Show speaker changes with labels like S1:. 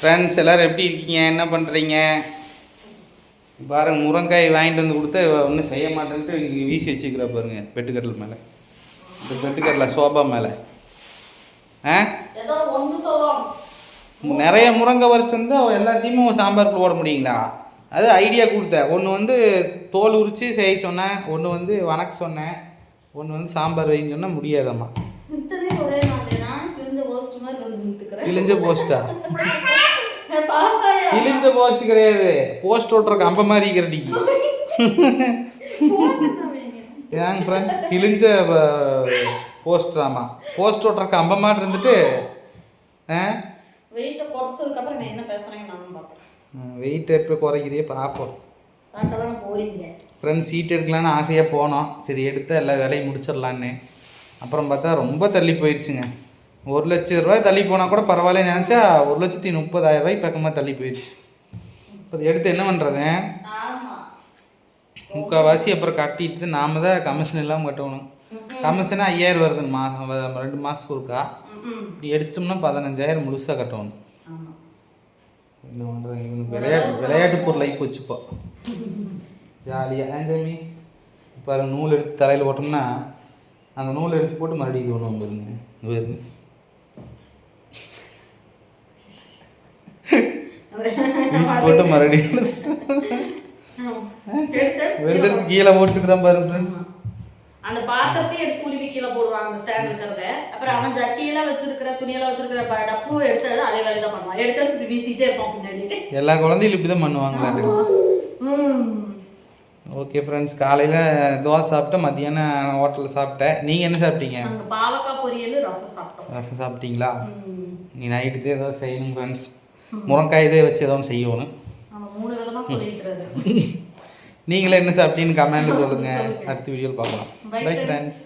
S1: Friends எல்லோரும் எப்படி இருக்கீங்க? என்ன பண்ணுறீங்க பாருங்க முருங்காய் வாங்கிட்டு வந்து கொடுத்து ஒன்றும் செய்ய மாட்டேன்ட்டு இங்கே வீசி வச்சுக்கிறா பாருங்க பெட்டுக்கட்டில் மேலே. இந்த பெட்டுக்கட்டில் சோபா மேலே. ஆ? நிறைய முருங்கை வரிசை வந்து எல்லாத்தையுமே சாம்பாருக்குள்ள போட முடியுங்களா? அது ஐடியா கொடுத்தேன். ஒன்று வந்து தோல் உரித்து செய்ய சொன்னேன். ஒன்று வந்து வணக்க சொன்னேன். ஒன்று வந்து சாம்பார் வைன்னு சொன்னால் முடியாதம்மா.
S2: கிழிஞ்ச போஸ்ட்
S1: கிழிஞ்ச போஸ்டா கிடையாது. போஸ்ட் ஓட்டுற கம்ப மாதிரி இருக்கிறடிக்கு ஏங்க ஃப்ரெண்ட்ஸ் கிழிஞ்ச போஸ்டர் ஆமாம் போஸ்ட் ஓட்டுற கம்ப மாதிரி இருந்துட்டு
S2: வெயிட்டை குறைச்சதுக்கப்புறம் நான் என்ன பேசுகிறேன்னு நானும் பார்க்குறேன்
S1: வெயிட் எப்போ குறைக்கிறதே பார்ப்போம் ஃப்ரெண்ட்ஸ் சீட் எடுக்கலான்னு ஆசையாக போனோம். சரி எடுத்து எல்லா வேலையும் முடிச்சிடலான்னு. அப்புறம் பார்த்தா ரொம்ப தள்ளி போயிடுச்சுங்க ஒரு லட்ச ரூபாய் தள்ளி போனால் கூட பரவாயில்ல நினச்சா ஒரு லட்சத்தி முப்பதாயிரம் ரூபாய் பக்கமாக தள்ளி போயிடுச்சு. இப்போ எடுத்து என்ன பண்ணுறது முக்கால்வாசி அப்புறம் கட்டிட்டு நாம தான் கமிஷன் இல்லாமல் கட்டணும். கமிஷன் ஐயாயிரம் வருதுங்க மாதம் ரெண்டு மாதத்துக்கு ஒருக்கா
S2: ம்
S1: இப்படி எடுத்துட்டோம்னா பதினஞ்சாயிரம் முழுசாக கட்டணும். என்ன பண்ணுறாங்க இவனுக்கு விளையாட்டு விளையாட்டு பொருள் ஆகி போச்சுப்போ ஜாலியாக ஏன் இப்போ அதை நூல் எடுத்து தலையில் போட்டோம்னா அந்த நூல் எடுத்து போட்டு மறுபடியும் இது பண்ணுவோம் பாருங்க. போட்டு மறுபடியும் வெறுதற்கு கீழே போட்டுக்கிறேன் பாருங்க ஃப்ரெண்ட்ஸ்
S2: அந்த பாத்திரத்தையும் எடுத்து உருவி கீழே போடுவான் அந்த ஸ்டாண்ட் இருக்கிறத. அப்புறம் அவன் சட்டியெல்லாம் வச்சிருக்கிற துணியெல்லாம் வச்சிருக்கிற ப- டப்பு எடுத்து அதே வேலையை தான் பண்ணுவான். எடுத்து எடுத்து வீசிட்டே இருப்பான் பின்னாடி.
S1: எல்லா குழந்தைகளும் இப்படி தான் பண்ணுவாங்களாட்டு
S2: ம்.
S1: ஓகே ஃப்ரெண்ட்ஸ் காலையில் தோசை சாப்பிட்டேன் மத்தியானம் ஹோட்டலில் சாப்பிட்டேன். நீங்கள் என்ன சாப்பிட்டீங்க?
S2: பாவக்காய் பொரியல் ரசம் சாப்பிட்டோம்.
S1: ரசம் சாப்பிட்டீங்களா. நீ நைட்டு ஏதாவது செய்யணும் ஃப்ரெண்ட்ஸ் முருங்காய் இதே வச்சு ஏதோ ஒன்று செய்யணும்
S2: மூணு விதமா சொல்லிக்கிறது
S1: நீங்களே என்ன சாப்பிட்டீங்கன்னு கமெண்ட்டில் சொல்லுங்கள் அடுத்த வீடியோவில் பார்க்கலாம். பை. ஃப்ரெண்ட்ஸ்